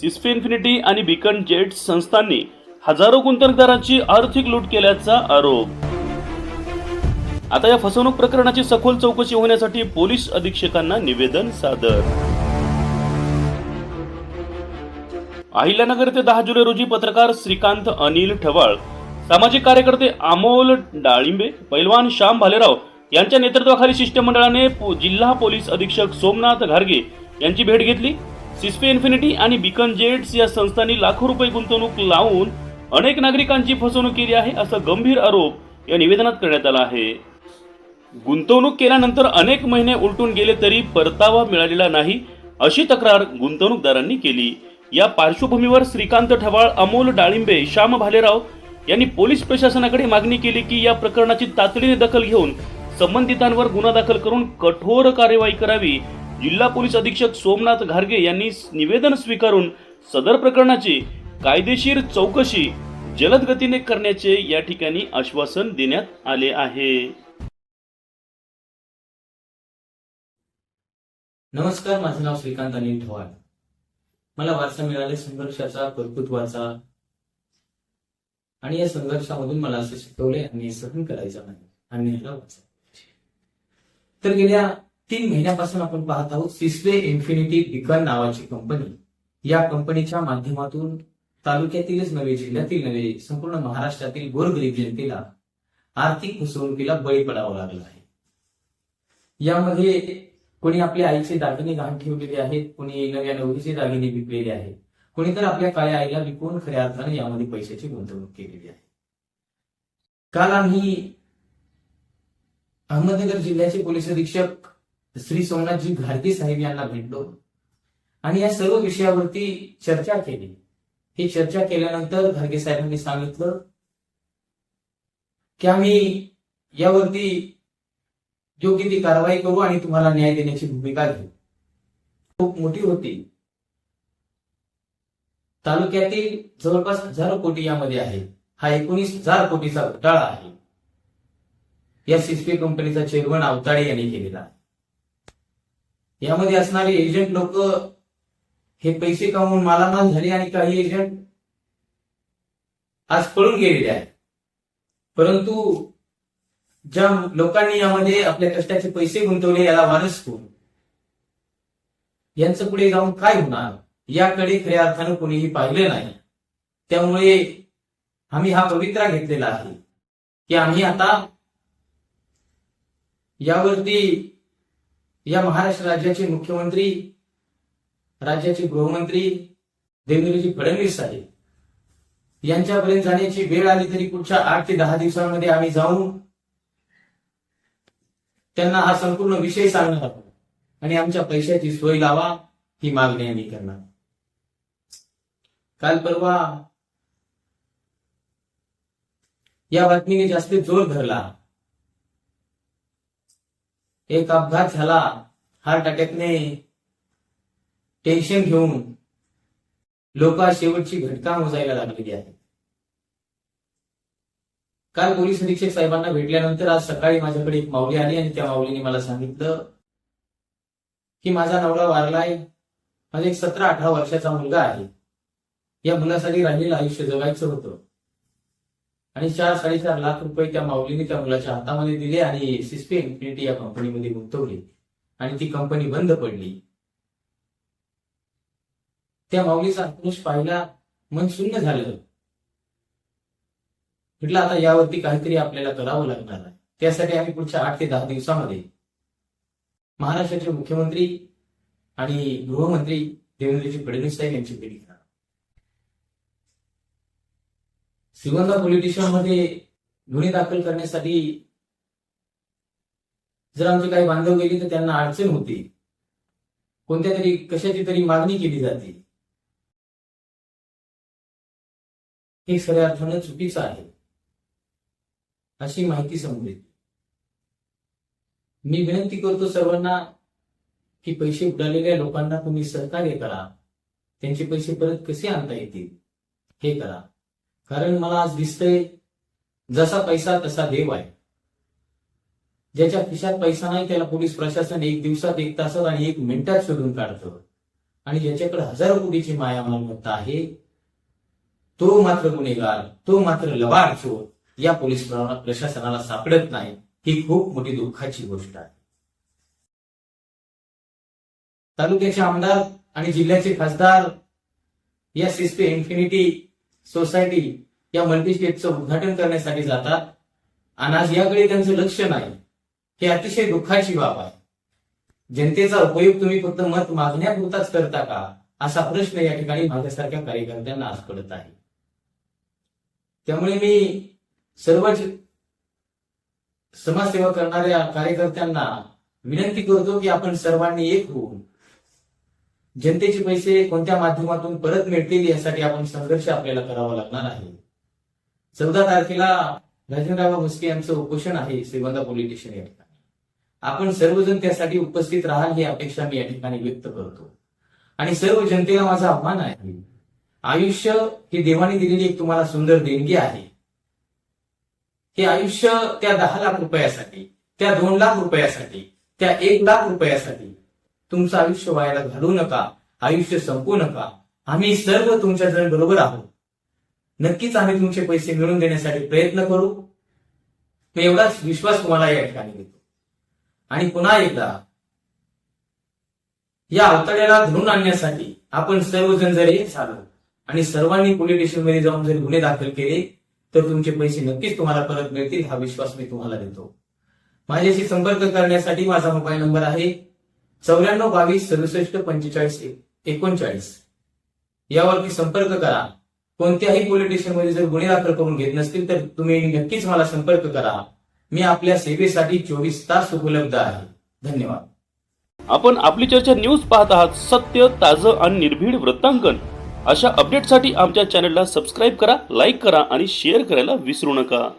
सिस्फे infinity आणि बिकन जेट्स संस्थांनी हजारो गुंतवणूकदारांची आर्थिक लूट केल्याचा आरोप. आता या फसवणूक प्रकरणाची सखोल चौकशी होण्यासाठी पोलीस अधीक्षकांना निवेदन सादर. अहिल्यानगर ते दहा जुलै रोजी पत्रकार श्रीकांत अनिल ठवाळ सामाजिक कार्यकर्ते अमोल डाळिंबे पैलवान श्याम भालेराव यांच्या नेतृत्वाखाली शिष्टमंडळाने जिल्हा पोलीस अधीक्षक सोमनाथ घारगे यांची भेट घेतली. सिस्पे इन्फिनिटी आणि बिकन जेट्स या संस्थांनी लाखो रुपये गुंतवणूक लावून अनेक नागरिकांची फसवणूक केली आहे असा गंभीर आरोप या निवेदनात करण्यात आला आहे. गुंतवणूक केल्यानंतर अनेक महिने उलटून गेले तरी परतावा मिळालेला नाही अशी तक्रार गुंतवणूकदारांनी केली. या पार्श्वभूमीवर श्रीकांत ठवाळ अमोल डाळिंबे श्याम भालेराव यांनी पोलीस प्रशासनाकडे मागणी केली की या प्रकरणाची तातडीने दखल घेऊन संबंधितांवर गुन्हा दाखल करून कठोर कार्यवाही करावी जिल्हा पोलीस अधीक्षक सोमनाथ घारगे यांनी निवेदन स्वीकारून सदर प्रकरणाची कायदेशीर चौकशी जलद गतीने करण्याचे या ठिकाणी आश्वासन देण्यात आले आहे. नमस्कार माझं नाव श्रीकांत अनिल ठवाळ मला वारसा मिळाले संघर्षाचा कर्तृत्वाचा. आणि या संघर्षामधून मला असे शिकवले आणि सहन करायचं नाही. आणि तर गेल्या तीन महिन्यापासून आपण पाहत आहोत सिस्वे इन्फिनिटी बिकन नावाची कंपनी या कंपनीच्या माध्यमातून तालुक्यातीलच नव्हे जिल्ह्यातील नव्हे संपूर्ण महाराष्ट्रातील गोरगरीब जनतेला आर्थिक फसवणुकीला बळी पडावं लागलं आहे. यामध्ये कोणी आपल्या आईचे दागिने गहाण ठेवलेले आहेत कोणी नव्या नवरीचे दागिने विकलेले आहेत कोणी तर आपल्या काळ्या आईला विकून खऱ्या अर्थाने यामध्ये पैशाची गुंतवणूक केलेली आहे. काल आम्ही अहमदनगर जिल्ह्याचे पोलीस अधीक्षक श्री सोमनाथजी घारगे साहेब यांना भेटलो. आणि या सर्व विषयावरती चर्चा केली. ही चर्चा केल्यानंतर घारगे साहेबांनी सांगितलं की आम्ही यावरती योग्य ती कारवाई करू आणि तुम्हाला न्याय देण्याची भूमिका घेऊ. खूप मोठी होती. तालुक्यातील जवळपास हजारो कोटी यामध्ये आहे. हा एकोणीस हजार कोटीचा घोटाळा आहे. या सिस्पी कंपनीचा चेअरमन अवताडे यांनी केलेला आहे. यामध्ये असणारे एजंट लोक हे पैसे कमवून मालामाल झाले आणि काही एजंट आज पळून गेलेले आहेत. परंतु ज्या लोकांनी यामध्ये आपल्या कष्टाचे पैसे गुंतवले याला वारस कोण? यांचं पुढे जाऊन काय होणार? याकडे खऱ्या अर्थानं कोणीही पाहिलं नाही. त्यामुळे आम्ही हा पवित्रा घेतलेला आहे. की आम्ही आता यावरती या महाराष्ट्र राज्याचे मुख्यमंत्री राज्याचे गृहमंत्री देवेंद्रजी फडणवीस साहेब. यांच्यापर्यंत जाण्याची वेळ आली तरी पुढच्या आठ ते दहा दिवसांमध्ये आम्ही जाऊन त्यांना हा संपूर्ण विषय सांगणार आहोत. आणि आमच्या पैशाची सोय लावा ही मागणी आम्ही करणार. काल परवा या बातमीने जास्त जोर धरला. एक अपघात झाला. हार्ट अटॅकने टेन्शन घेऊन लोक शेवटची घटका मोजायला लागलेली आहे काल पोलीस अधीक्षक साहेबांना भेटल्यानंतर आज सकाळी माझ्याकडे एक माऊली आली आणि त्या माऊलीने मला सांगितलं की माझा नवरा वारलाय. माझा एक सतरा अठरा वर्षाचा मुलगा आहे. या मुलासाठी राहिलेलं आयुष्य जगायचं होतं. आणि चार साडेचार लाख रुपये त्या माऊलीने त्या मुलाच्या हातामध्ये दिले आणि सिस्पे इन्फिनिटी या कंपनीमध्ये गुंतवली. आणि ती कंपनी बंद पडली. त्या माऊलीचा आक्रोश पाहिला मन शून्य झालं म्हटलं आता यावरती काहीतरी आपल्याला करावं लागणार आहे. त्यासाठी आम्ही पुढच्या आठ ते दहा दिवसामध्ये महाराष्ट्राचे मुख्यमंत्री आणि गृहमंत्री देवेंद्रजी फडणवीस साहेब यांची भेट घेणार. श्रीगोंदा पोलीस स्टेशनमध्ये गुन्हे दाखल करण्यासाठी जर आमचे काही बांधव गेली तर त्यांना अडचण होती. कोणत्या तरी कशाची तरी मागणी केली जाते. हे खऱ्या अर्थानं चुकीचं आहे. अशी माहिती समजेल मी विनंती करतो सर्वांना की पैसे उडालेल्या लोकांना तुम्ही सहकार्य करा. त्यांचे पैसे परत कसे आणता येतील हे करा. कारण मला आज दिसतंय जसा पैसा तसा देव आहे. ज्याच्या खिशात पैसा नाही त्याला पोलीस प्रशासन एक दिवसात एक तासात आणि एक मिनिटात शोधून काढतं. आणि ज्याच्याकडे हजारो कोटीची माया मालमत्ता आहे तो मात्र गुन्हेगार तो मात्र लबाड चोर या पोलीस प्रशासनाला सापडत नाही. ही खूप मोठी दुःखाची गोष्ट आहे. तालुक्याचे आमदार आणि जिल्ह्याचे खासदार या सिस्पे इन्फिनिटी सोसायटी या मल्टीस्टेटचं उद्घाटन करण्यासाठी जातात. आणि आज याकडे त्यांचं लक्ष नाही. हे अतिशय दुःखाची बाब आहे. जनतेचा उपयोग तुम्ही फक्त मत मागण्यापुरताच करता का? असा प्रश्न या ठिकाणी माझ्यासारख्या कार्यकर्त्यांना आज पडत आहे. त्यामुळे मी सर्वच समाजसेवा करणाऱ्या कार्यकर्त्यांना विनंती करतो की आपण सर्वांनी एक होऊन जनतेचे पैसे कोणत्या माध्यमातून परत मिळतील यासाठी आपण संघर्ष आपल्याला करावा लागणार आहे. चौदा तारखेला राजेंद्रराव म्हस्के यांचं उपोषण आहे श्रीगोंदा पोलीस स्टेशन या ठिकाणी. आपण सर्वजण त्यासाठी उपस्थित राहाल ही अपेक्षा मी या ठिकाणी व्यक्त करतो. आणि सर्व जनतेला माझा आव्हान आहे. आयुष्य ही देवाने दिलेली एक तुम्हाला सुंदर देणगी आहे. हे आयुष्य त्या दहा लाख रुपयासाठी त्या दोन लाख रुपयासाठी त्या एक लाख रुपयासाठी तुमचं आयुष्य व्हायला घालू नका आयुष्य संपू नका. आम्ही सर्व तुमच्या जण बरोबर आहोत. नक्कीच आम्ही तुमचे पैसे मिळवून देण्यासाठी प्रयत्न करू. मी एवढाच विश्वास तुम्हाला या ठिकाणी देतो. आणि पुन्हा एकदा या अवतड्याला धरून आणण्यासाठी आपण सर्वजण जर एक झालो आणि सर्वांनी पोलीस स्टेशनमध्ये जाऊन जर गुन्हे दाखल केले तर तुमचे पैसे नक्कीच तुम्हाला परत मिळतील हा विश्वास मी तुम्हाला देतो. माझ्याशी संपर्क करण्यासाठी माझा मोबाईल नंबर आहे चौऱ्याण्णव बावीस सदुसष्ट पंचेचाळीस एकोणचाळीस. यावरती संपर्क करा. कोणत्याही पोलीस स्टेशनमध्ये जर गुन्हे दाखल करून घेत नसतील तर तुम्ही नक्कीच मला संपर्क करा. मी आपल्या सेवेसाठी चोवीस तास उपलब्ध आहे. धन्यवाद. आपण आपली चर्चा न्यूज पाहत आहात. सत्य ताजं आणि निर्भीड वृत्तांकन. अशा अपडेटसाठी आमच्या चॅनलला सबस्क्राईब करा लाईक करा आणि शेअर करायला विसरू नका.